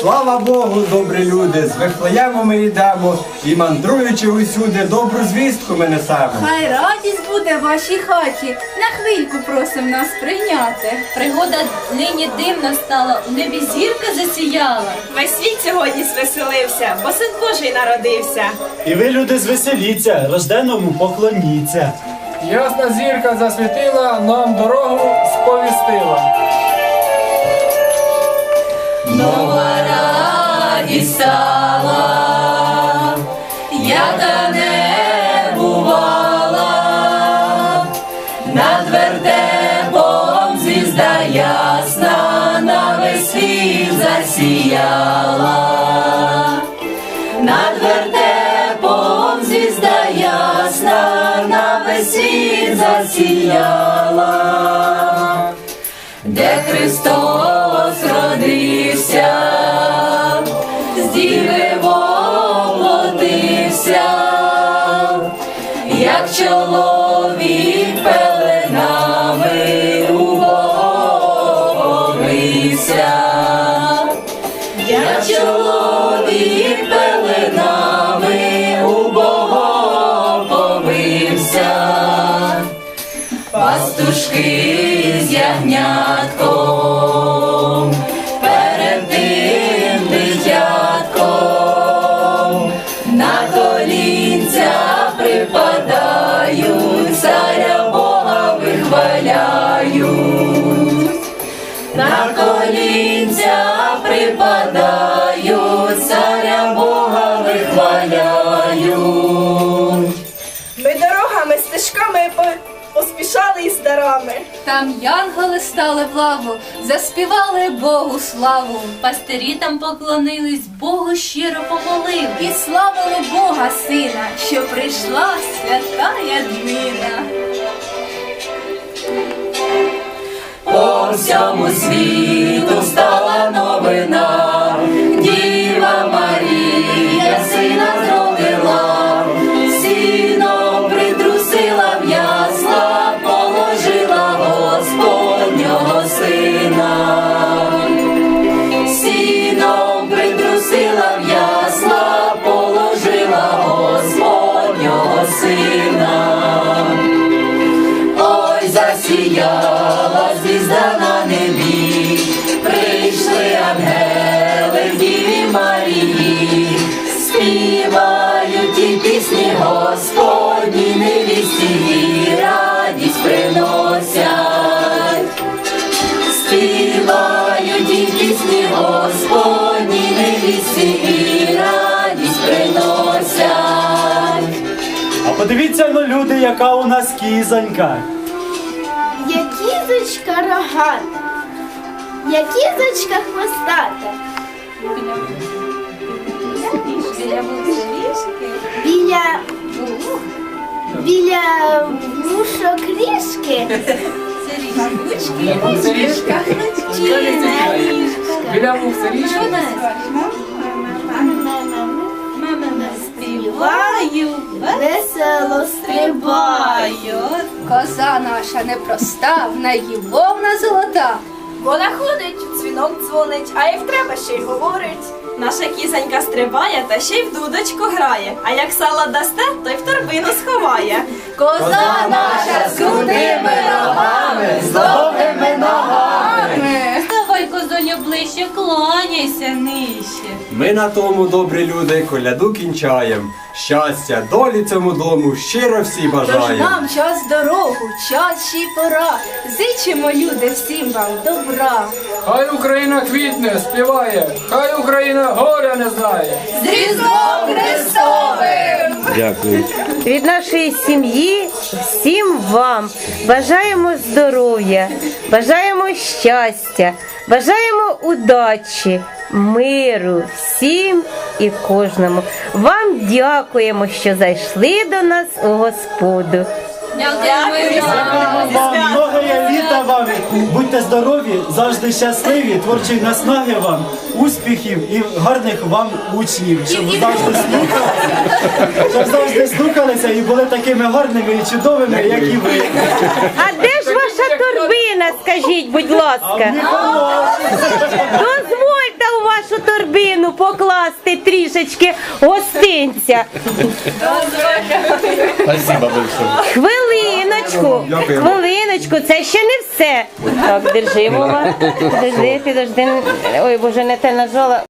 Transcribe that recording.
Слава Богу, добрі люди, з Вифлеєму ми йдемо і мандруючи усюди, добру звістку ми несемо. Хай радість буде в вашій хаті. На хвильку просим нас прийняти. Пригода нині дивна стала, у небі зірка засіяла. Весь світ сьогодні звеселився, бо син Божий народився. І ви, люди, звеселіться, рожденому поклоніться. Ясна зірка засвітила, нам дорогу сповістила. Радість стала, яка не бувала, над вертепом звізда ясна, на весь світ засіяла, над вертепом звізда ясна, на весь світ засіяла. Де Христос пастушки з ягнятком, перед тим дитятком, на колінця припадають, царя Бога вихваляють, на колінця припадають, царя Бога вихваляють. Ми дорогами, стежками поспішали із дарами. Там янголи стали в лаву, заспівали Богу славу. Пастирі там поклонились, Богу щиро помолили. І славили Бога Сина, що прийшла святая днина. По всьому світу стала засіяла звізда на небі, прийшли ангели в Діві Марії, співають і пісні Господні невісті, радість приносять. Співають і пісні Господні невісті, радість приносять. А подивіться ну, люди, яка у нас кізонька. Я кізочка рогата, я кізочка хвостата. Біля біля вушок ріжки. Це річка. Біля вух це річка. Співаю, Весело стрибаю. Коза наша непроста, в неї вовна золота. Вона ходить, дзвінок дзвонить, а як треба ще й говорить. Наша кізонька стрибає та ще й в дудочку грає. А як сало дасте, то й в торбину сховає. Коза наша з грудними рогами, з довгими ногами. Ближче, кланяйся нижче. Ми на тому, добрі люди, коляду кінчаєм. Щастя, долі цьому дому щиро всі Тож бажаємо. нам час дорогу, час ще й пора. Зичимо, люди, всім вам добра. Хай Україна квітне, співає, хай Україна горя не знає. З Різдвом Христовим! Дякую. Від нашої сім'ї всім вам бажаємо здоров'я, бажаємо щастя, бажаємо удачі, миру всім і кожному. Вам дякуємо, що зайшли до нас у Господу. Многое літа вам. Будьте здорові, завжди щасливі, творчої наснаги вам, успіхів і гарних вам учнів, щоб завжди слухалися, щоб завжди слухалися і були такими гарними і чудовими, як і ви. А де торбина, скажіть, будь ласка? Дозвольте у вашу торбину. покласти трішечки гостинця. Спасибо большое. Хвилиночку, хвилиночку, це ще не все. Так, держи, Вова. Підожди, підожди. Ой, боже, не те нажала.